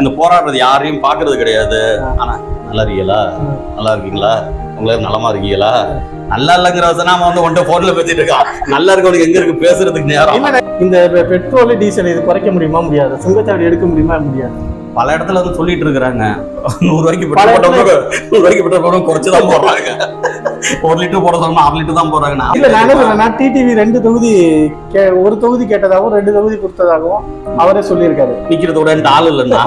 அந்த போராடுறது யாரையும் பாக்குறது கிடையாது. ஆனா நல்லா இருக்கீங்களா? நல்லா இருக்கீங்களா? உங்களுக்கு நலமா இருக்கீங்களா? நல்லா இல்லைங்கிற நாம வந்து ஒன்றை போன்ல பேசிட்டு இருக்கோம் நல்லா இருக்கவனுக்கு எங்க இருக்கு? பேசுறதுக்கு நேரம். இந்த பெட்ரோல் டீசல் இது குறைக்க முடியுமா? முடியாது. சுங்கச்சாவடி எடுக்க முடியுமா? முடியாது. பல இடத்துல வந்து சொல்லிட்டு இருக்கிறாங்க. நூறு ரூபாய்க்கு பெட்ரோல் போட்டவங்க நூறு ரூபாய்க்கு பெட்ரோல் போட்டவங்க குறைச்சு தான் போடுறாங்க. ஒரு லிட்டர் போட சொன்னா அரை லிட்டர் தான் போடுறாங்க. நான் இல்ல நான் சொல்றேன்னா டிடிவி ரெண்டு தொகுதி ஒரு தொகுதி கேட்டதாகவும் ரெண்டு தொகுதி கொடுத்ததாகவும் அவரே சொல்லியிருக்காரு. நிக்கிறத இந்த ஆள் இல்லைன்னா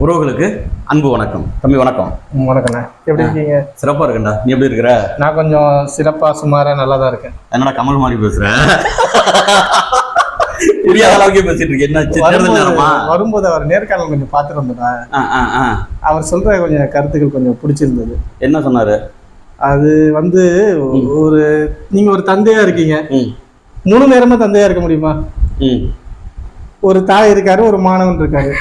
உறவுகளுக்கு அன்பு வணக்கம். தம்பி வணக்கம். வணக்கண்ணே எப்படி இருக்கீங்க? சிறப்பா இருக்கேன்டா. நீ எப்படி இருக்கிற? நான் கொஞ்சம் சிறப்பா சுமாரா நல்லா தான் இருக்கேன். என்னடா கமல் மாதிரி பேசுற? புரியாத அளவுக்கே பேசிட்டு இருக்கு என்ன தேர்தல் வரும்போது அவர் நேர்காணல் கொஞ்சம் பார்த்துட்டு வந்தேன். அவர் சொல்ற கொஞ்சம் கருத்துக்கள் கொஞ்சம் பிடிச்சிருந்தது. என்ன சொன்னாரு? அது வந்து ஒரு நீங்க ஒரு தந்தையா இருக்கீங்க. முழு நேரமா தந்தையா இருக்க முடியுமா? ஒரு தாய் இருக்காரு ஒரு மாணவன் இருக்காரு.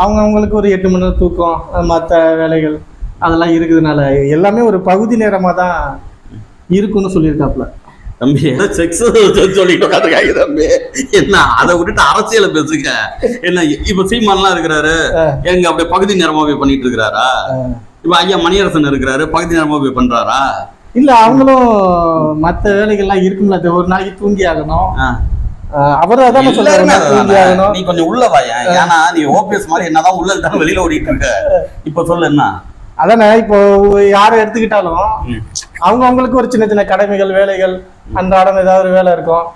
அவங்க அவங்களுக்கு ஒரு எட்டு மணி நேரம் தூக்கம் மற்ற வேலைகள் அதெல்லாம் இருக்குதுனால எல்லாமே ஒரு பகுதி நேரமா தான் இருக்குன்னு சொல்லியிருக்காப்புல. தம்பி என்ன செக்ஸ் சொல்லிட்டு தம்பி என்ன அதை விட்டுட்டு அரசியல பேசுங்க. என்ன இப்ப சீமான்லாம் இருக்கிறாரு எங்க அப்படியே பகுதி நேரமா போய் பண்ணிட்டு இருக்கிறாரா? இப்ப ஐயா மணியரசன் இருக்கிறாரு பகுதி நேரமா போய் பண்றாரா? இல்ல அவங்களும் மற்ற வேலைகள்லாம் இருக்கும்ல ஒரு நாளைக்கு தூங்கி ஆகணும். அவரும் அதான் நீ கொஞ்சம் உள்ள வாயா ஏன்னா நீ ஓபிஎஸ் மாதிரி என்னதான் உள்ள வெளியில ஓடிட்டு இருக்க. இப்ப சொல்லு என்ன? அதானே இப்போ யாரை எடுத்துக்கிட்டாலும். அவங்க அவங்களுக்கு ஒரு சின்ன சின்ன கடமைகள் வேலைகள் அன்றாடம் ஏதாவது ஒரு வேலை இருக்கும்.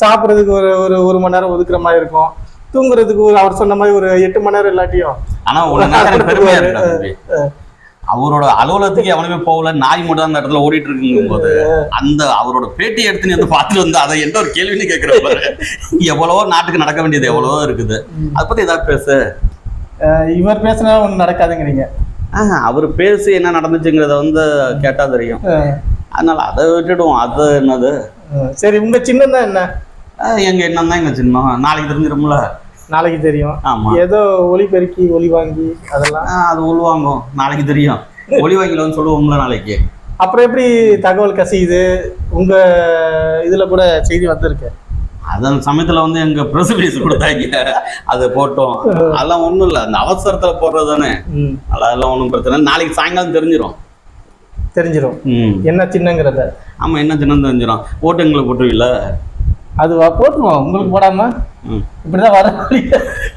சாப்பிட்றதுக்கு ஒரு ஒரு ஒரு மணி நேரம் ஒதுக்குற மாதிரி இருக்கும். தூங்குறதுக்கு ஒரு அவர் சொன்ன மாதிரி ஒரு எட்டு மணி நேரம் இல்லாட்டியும். ஆனா அவரோட அலுவலகத்துக்கு எவனுமே போகல நாய் மட்டும் அந்த இடத்துல ஓடிட்டு இருக்குங்கும் போது அந்த அவரோட பேட்டி எடுத்து நீ வந்து பார்த்துட்டு வந்து அதை எந்த ஒரு கேள்வின்னு கேட்கிற பாரு. எவ்வளவோ நாட்டுக்கு நடக்க வேண்டியது எவ்வளவோ இருக்குது. அதை பத்தி ஏதாவது பேசு. இவர் பேசினா ஒண்ணு நடக்காதுங்கிறீங்க. அவர் பேசி என்ன நடந்துச்சுங்கிறத வந்து கேட்டா தெரியும். அதனால அதை விட்டுடுவோம். அது என்னது? சரி உங்க சின்னம் தான் என்ன? எங்க எண்ணம் தான் எங்க சின்னம். நாளைக்கு தெரிஞ்சிரும்ல. நாளைக்கு தெரியும். ஆமா. ஏதோ ஒலி பெருக்கி ஒலி வாங்கி அதெல்லாம். அது உள்வாங்கும் நாளைக்கு தெரியும். ஒளி வாங்கில வந்து சொல்லுவோம்ல நாளைக்கு. அப்புறம் எப்படி தகவல் கசியுது? உங்க இதுல கூட செய்தி வந்திருக்கு. அதன் சமயத்துல வந்து எங்க பிரஸ் ரிலீஸ் கொடுத்தாங்க. அதை போட்டோம். அதெல்லாம் ஒண்ணும் இல்ல. அந்த அவசரத்துல போடுறது தானே. அதெல்லாம் ஒன்றும் பிரச்சனை. நாளைக்கு சாயங்காலம் தெரிஞ்சிடும் தெரிஞ்சிரும். ம். என்ன சின்னங்கிறத. ஆமா என்ன சின்னம் தெரிஞ்சிடும் ஓட்டு எங்களை போட்டுவில்ல அது போட்டுருவோம். உங்களுக்கு போடாம? இப்படிதான் வர.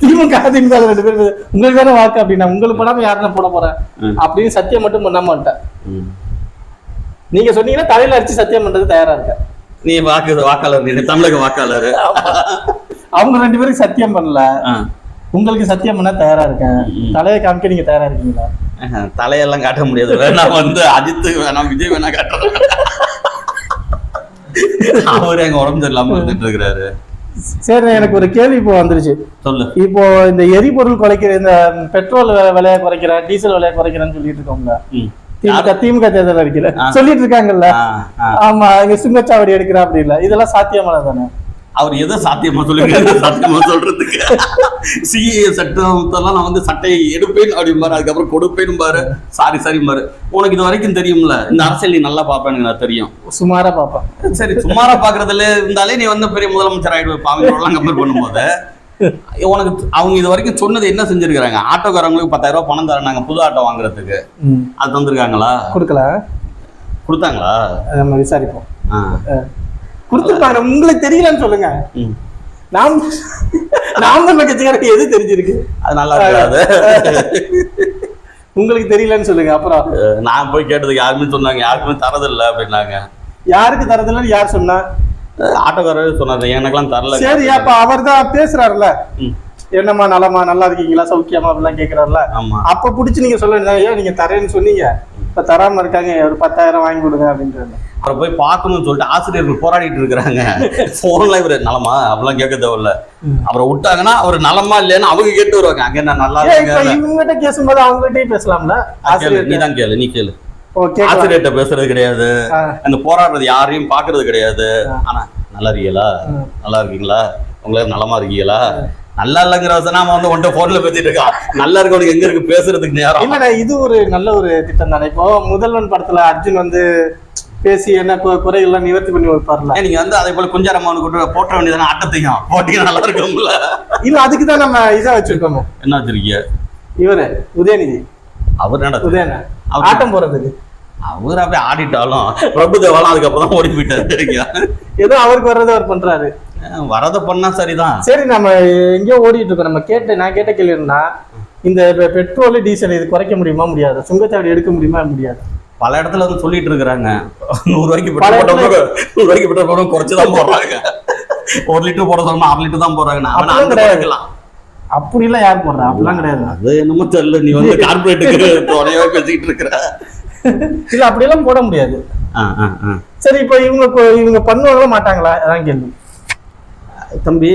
திமுக அதிமுக ரெண்டு பேரும் உங்களுக்கு தானே வாக்கு அப்படின்னா உங்களுக்கு போடாம யாருன்னா போட போறேன். அப்படின்னு சத்தியம் மட்டும் பண்ண மாட்டேன். நீங்க சொன்னீங்கன்னா தலையில அடிச்சு சத்தியம் பண்றது தயாரா இருக்கேன். நீ வாக்கு வாக்காளர் நீ தமிழக வாக்காளர். அவங்க ரெண்டு பேரும் சத்தியம் பண்ணல. உங்களுக்கு சத்தியம் பண்ண தயாரா இருக்கேன். தலையை காமிக்க நீங்க தயாரா இருக்கீங்களா? தலையெல்லாம் காட்ட முடியாது. வேணா வந்து அஜித் வேணாம் விஜய் வேணா காட்டுறேன் அவரு எங்க உடம்பு சரியில்லாம இருந்துட்டு இருக்கிறாரு சரி எனக்கு ஒரு கேள்வி இப்போ வந்துருச்சு. சொல்லு. இப்போ இந்த எரிபொருள் குறைக்கிற இந்த பெட்ரோல் விலையை குறைக்கிறேன் டீசல் விலையை குறைக்கிறேன்னு சொல்லிட்டு இருக்கோம்ல. திமுக திமுக தேர்தல் அறிக்கையில. ஆ. சொல்லிட்டு இருக்காங்கல்ல. ஆமா இங்க சுங்கச்சாவடி எடுக்கிறா அப்படி இல்ல. இதெல்லாம் சாத்தியமானது தானே அவர் எதை சாத்தியமா சொல்லுங்க? சாத்தியமா சொல்றதுக்கு? சிஏ சட்டத்தெல்லாம் நான் வந்து சட்டையை எடுப்பேன் அப்படிம்பாரு. அதுக்கப்புறம் கொடுப்பேன் பாரு. சாரி சாரி பாரு உனக்கு இது வரைக்கும் தெரியும்ல? இந்த அரசியல் நீ நல்லா பார்ப்பேன்னு எனக்கு தெரியும். சுமாரா பாப்பேன் சரி சுமாரா பாக்குறதுல இருந்தாலே நீ வந்து பெரிய முதலமைச்சர் ஆயிடுவ. பாவங்களோடலாம் கம்பேர் பண்ணும்போது. உனக்கு அவங்க இது வரைக்கும் சொன்னது என்ன செஞ்சிருக்காங்க ஆட்டோக்காரங்களுக்கு பத்தாயிரம் ரூபாய் பணம் தரேன் நாங்க புது ஆட்டோ வாங்குறதுக்கு. அது தந்திருக்காங்களா? கொடுக்கல. கொடுத்தாங்களா? நம்ம விசாரிப்போம். கொடுத்துருப்பாங்க உங்களுக்கு தெரியலன்னு சொல்லுங்க. நாம் நாம் நம்ம கட்சிக்காரருக்கு எது தெரிஞ்சிருக்கு? அது நல்லா இருக்காது. உங்களுக்கு தெரியலன்னு சொல்லுங்க அப்புறம். நான் போய் கேட்டதுக்கு யாருமே சொன்னாங்க யாருக்குமே தரதில்லை அப்படின்னாங்க. யாருக்கு தரதில்லைன்னு யார் சொன்னா? ஆட்டோக்காரர் சொன்னாரு எனக்கெல்லாம் தரல. சரி அப்ப அவர் தான் பேசுறாருல்ல. என்னம்மா நலமா நல்லா இருக்கீங்களா? சௌக்கியமா அப்படிலாம் கேக்குறாருல ஆமா. அப்ப புடிச்சு நீங்க சொல்ல ஏன் நீங்க தரேன்னு சொன்னீங்க. இப்ப தராம இருக்காங்க ஒரு பத்தாயிரம் வாங்கி கொடுங்க அப்படின்றாங்க அவரை போய் பார்க்கணும்னு சொல்லிட்டு ஆசிரியர்கள் போராடிட்டு இருக்கிறாங்க. போன்ல இவரு நலமா? அப்படிலாம் கேட்க தேவையில்ல. அவரை விட்டாங்கன்னா அவர் நலமா இல்லையான்னு அவங்க கேட்டு வருவாங்க. அங்க என்ன நல்லா இவங்ககிட்ட கேசும்போது அவங்ககிட்டயும் பேசலாம்ல? கேளு, ஆசிரியர் நீ தான் கேளு நீ கேளு. ஆசிரியர்கிட்ட பேசுறது கிடையாது. அந்த போராடுறது யாரையும் பாக்குறது கிடையாது. ஆனா நல்லா இருக்கீங்களா. நல்லா இருக்கீங்களா? உங்களுக்கு நலமா இருக்கீங்களா? நல்லா இல்லைங்கிற நாம வந்து ஒன்றை போன்ல பேசிட்டு இருக்கான் நல்லா இருக்கவனுக்கு எங்க இருக்கு? பேசுறதுக்கு நேரம். இல்லண்ணே இது ஒரு நல்ல ஒரு திட்டம் தானே. இப்போ முதல்வன் படத்துல அர்ஜுன் வந்து பேசி என்ன குறைகள்லாம் நிவர்த்தி பண்ணி வைப்பார்ல. நீங்க வந்து அதே போல குஞ்சாரம்மானு கூட போட்ட வேண்டியதானே ஆட்டத்தையும். போட்டீங்கன்னா நல்லா இருக்கும்ல. இல்ல அதுக்கு தான் நம்ம இதா வச்சிருக்கோமே. என்ன வச்சிருக்கீங்க? இவரு உதயநிதி. அவர் என்ன உதயன அவர் ஆட்டம் போறதுக்கு. அவர் அப்படியே ஆடிட்டாலும் பிரபு தேவாலும் அதுக்கப்புறம் தான் ஓடி போயிட்டாரு ஏதோ அவருக்கு வர்றதை அவர் பண்றாரு. வரத பண்ணா சரிதான். சரி நம்ம எங்கேயோ ஓடிட்டு இருக்கோம். நம்ம கேட்ட நான் கேட்ட கேள்வி இந்த பெட்ரோல் டீசல் இது குறைக்க முடியுமா முடியாது. சுங்கச்சாவடி எடுக்க முடியுமா முடியாது. பல இடத்துல வந்து சொல்லிட்டு இருக்கிறாங்க. நூறு ரூபாய்க்கு பல பெட்ரோல் நூறு ரூபாய்க்கு பெட்ரோல் போட்டவங்க குறைச்சு தான் போடுறாங்க. ஒரு லிட்டர் போட சொன்னா அரை லிட்டர் தான் போடுறாங்க. நான் கிடையாது. அப்படிலாம் யார் போடுறா? அப்படிலாம் கிடையாது. அது என்னமோ தெரியல. நீ வந்து கார்பரேட்டுக்கு துணையாவே பேசிக்கிட்டு இருக்கிற. இல்ல அப்படியெல்லாம் போட முடியாது. சரி இப்போ இவங்க இவங்க பண்ணுவாங்களா மாட்டாங்களா? அதான் கேள்வி. தம்பி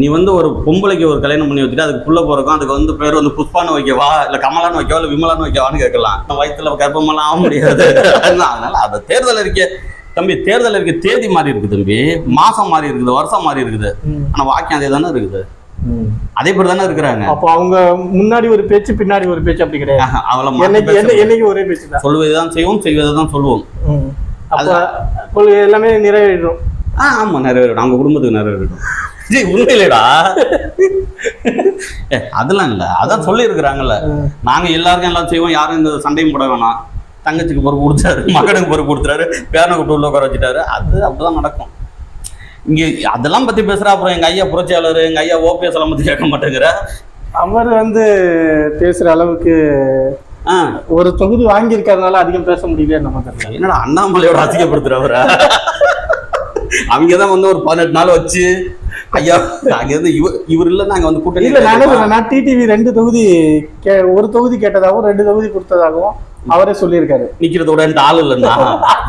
நீ வந்து ஒரு பொம்பளைக்கு ஒரு கல்யாணம் பண்ணி வச்சுட்டு அதுக்கு புள்ள போறக்கும் அதுக்கு வந்து பேர் வந்து புஷ்பான்னு வைக்கவா இல்ல கமலான்னு வைக்கவா இல்ல விமலான்னு வைக்கவான்னு கேட்கலாம். வயித்துல கர்ப்பமெல்லாம் ஆக முடியாது. அதனால அந்த தேர்தல் அறிக்கை. தம்பி தேர்தல் அறிக்கை தேதி மாறி இருக்கு தம்பி. மாசம் மாறி இருக்குது வருஷம் மாறி இருக்குது. ஆனா வாக்கியம் அதே தானே இருக்குது. அதே பேர் தானே இருக்கிறாங்க. அப்போ அவங்க முன்னாடி ஒரு பேச்சு பின்னாடி ஒரு பேச்சு அப்படி கிடையாது. அவளை என்னைக்கு என்ன என்னைக்கு ஒரே பேச்சு தான். சொல்லுவதுதான் செய்வோம் செய்வதை தான் சொல்லுவோம். அப்ப எல்லாமே நிறைவேறிடும். ஆ ஆமா நிறைவேறிடும். அவங்க குடும்பத்துக்கு நிறைவேறிடும். ஜி உண்மையிலேடா. அதெல்லாம் இல்ல. அதான் சொல்லி இருக்கிறாங்கல்ல நாங்க எல்லாருக்கும் எல்லாம் செய்வோம். யாரும் இந்த சண்டையும் போட வேணாம். தங்கச்சிக்கு பொறுப்பு கொடுத்தாரு மகனுக்கு பொறுப்பு கொடுத்தாரு பேரனை கூட்டு உள்ள உட்கார வச்சுட்டாரு. அது அப்படிதான் நடக்கும். இங்க அதெல்லாம் பத்தி பேசுறா அப்புறம் எங்க ஐயா புரட்சியாளர் எங்க ஐயா ஓபிஎஸ் எல்லாம் பத்தி கேட்க மாட்டேங்கிற. அவர் வந்து பேசுற அளவுக்கு ஆ. ஒரு தொகுதி வாங்கியிருக்கறதுனால அதிகம் பேச முடியல நம்ம தெரியல என்னடா அண்ணாமலையோட அசிங்கப்படுத்துறவர அவங்க தான் வந்து ஒரு பதினெட்டு நாள் வச்சு ஐயா அங்க இருந்து இவர் இவர் இல்ல நாங்க வந்து கூட்டணி இல்ல நான் டிடிவி ரெண்டு தொகுதி கே- ஒரு தொகுதி கேட்டதாகவும் ரெண்டு தொகுதி கொடுத்ததாகவும் அவரே சொல்லியிருக்காரு. நிக்கிறதோட இந்த ஆள் இல்லைன்னா.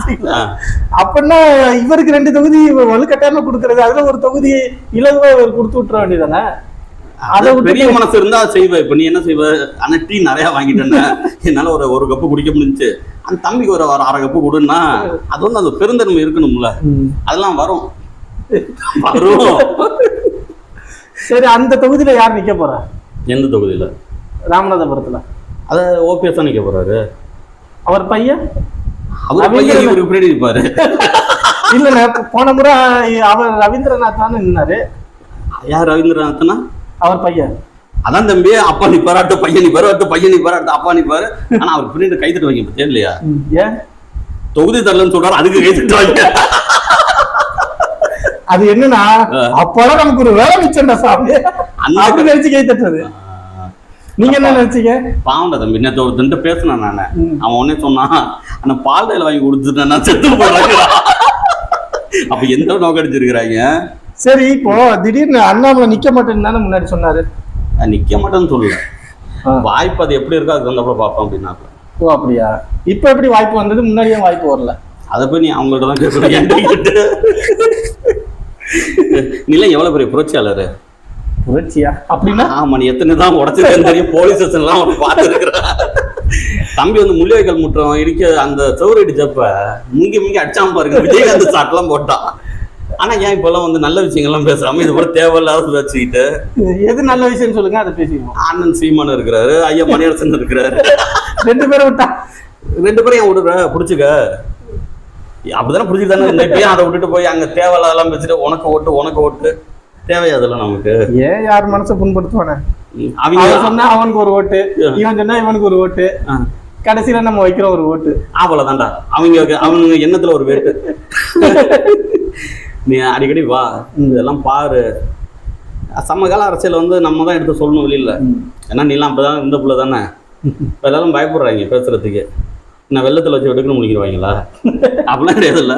அப்படின்னா இவருக்கு ரெண்டு தொகுதி வலுக்கட்டாயமா கொடுக்கறது அதுல ஒரு தொகுதி இலகுவா இவர் கொடுத்து விட்டுற வேண்டியதானே அதை பெரிய மனசு இருந்தா செய்வ. இப்ப நீ என்ன செய்வ? ஆனா டீ நிறைய வாங்கிட்டேன்னா. என்னால ஒரு ஒரு கப்பு குடிக்க முடிஞ்சுச்சு. அந்த தம்பிக்கு ஒரு அரை கப்பு கொடுன்னா அது வந்து அந்த பெருந்தன்மை இருக்கணும்ல. அதெல்லாம் வரும். வரும். சரி அந்த தொகுதியில யார் நிக்க போறா? எந்த தொகுதியில? ராமநாதபுரத்துல. அத ஓபிஎஸ் தான் நிக்க போறாரு. அவர் பையன்? அவர் பையன் இவருக்கு பின்னாடி இருப்பாரு. இல்ல போன முறை அவர் ரவீந்திரநாத் தானே நின்னாரு. யார் ரவீந்திரநாத்னா? அவர் பையன். அதான் தம்பி அப்பா நீ பாராட்டு பையன் நீ பாராட்டு பையன் நீ பாராட்டு அப்பா நீ பாரு. ஆனா அவர் பின்னாடி கை தட்டு வைக்க பத்தியா இல்லையா ஏன்? தொகுதி தரலன்னு சொல்றாரு அதுக்கு கை தட்டு வைக்க அது என்னன்னா அப்போதான் நமக்கு ஒரு வேலை மிச்சம்டா சாமி. அந்த அப்படி நினைச்சு கை தட்டுறது. நீங்க என்ன நினைச்சீங்க? பாவம்டா தம்பி நேற்று ஒருத்தன்ட்டு பேசினேன் நான். அவன் உடனே சொன்னான் அந்த பால் டைல வாங்கி கொடுத்துட்டேன் நான் செத்து போடுறாங்க அப்ப எந்த நோக்கம் அடிச்சிருக்கிறாங்க? சரி இப்போ திடீர்னு அண்ணாமலை நிக்க மாட்டேன்னு தானே முன்னாடி சொன்னாரு. நிக்க மாட்டேன்னு சொல்லல. வாய்ப்பு அது எப்படி இருக்கோ அதுக்கு வந்தப்ப பார்ப்போம் அப்படின்னாக்க ஓ அப்படியா? இப்ப எப்படி வாய்ப்பு வந்தது? முன்னாடியே வாய்ப்பு வரல. அதை போய் நீ அவங்கள்ட்ட தான் கேட்டு நீலாம் எவ்வளவு பெரிய புரட்சியாளர்? புரட்சியா? அப்படின்னா? ஆமா நீ எத்தனை தான் உடச்சிருக்கேன்னு தெரியும். போலீஸ் ஸ்டேஷன் எல்லாம் உனக்கு பார்த்துருக்குறேன். தம்பி வந்து முள்ளிவாய்க்கால் முற்றம் இடிக்க அந்த சவுறு அடிச்சப்ப முங்கி முங்கி அடிச்சாம பாருங்க. விஜயகாந்த் சாட்லாம் போட்டான். ஆனா ஏன் இப்பெல்லாம் வந்து நல்ல விஷயங்கள்லாம் பேசுறாம? இது போல தேவையில்லாத வச்சுக்கிட்டு எது நல்ல விஷயம் சொல்லுங்க அதை பேசிக்குவோம். அண்ணன் சீமான் இருக்கிறாரு ஐயா மணியரசன் இருக்கிறாரு. ரெண்டு பேரும் விட்டா? ரெண்டு பேரும் ஏன் விடுற? பிடிச்சிக்க. அப்படிதானே பிடிச்சிட்டு தானே இருந்த இப்பயும் அதை விட்டுட்டு போய் அங்க தேவையில்லாதெல்லாம் பேசிட்டு உனக்கு ஓட்டு உனக்கு ஓட்டு. தேவையா அதெல்லாம் நமக்கு? ஏன் யார் மனசை புண்படுத்துவானே? அவங்க அவன் சொன்னா அவனுக்கு ஒரு ஓட்டு. இவன் சொன்னா இவனுக்கு ஒரு ஓட்டு. கடைசியில நம்ம வைக்கிறோம் ஒரு ஓட்டு. அவ்வளவுதான்டா. அவங்க அவங்க எண்ணத்துல ஒரு வேட்டு. நீ அடிக்கடி வா. இதெல்லாம் பாரு. சமகால அரசியல் வந்து நம்ம தான் எடுத்து சொல்லணும் வெளியில. ஏன்னா நீலாம் அப்பதான் இருந்த புள்ள தானே. இப்ப எல்லாரும் பயப்படுறாங்க பேசுறதுக்கு. நான் வெள்ளத்துல வச்சு எடுக்கணும் முடிக்கிறவாங்களா அப்படிலாம் கிடையாதுல்ல.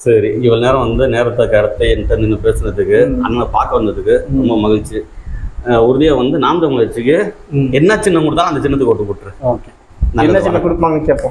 சரி இவ்வளவு நேரம் வந்து நேரத்தை கருத்தை என்கிட்ட நின்று பேசுனதுக்கு அண்ணனை பார்க்க வந்ததுக்கு ரொம்ப மகிழ்ச்சி. அஹ் உறுதியா வந்து நாம் தமிழ் கட்சிக்கு ம். என்ன சின்னம் கொடுத்தாலும் அந்த சின்னத்துக்கு ஓட்டு போட்டுரு. ஓகே. என்ன சின்ன கொடுப்பாங்கன்னு கேட்போம்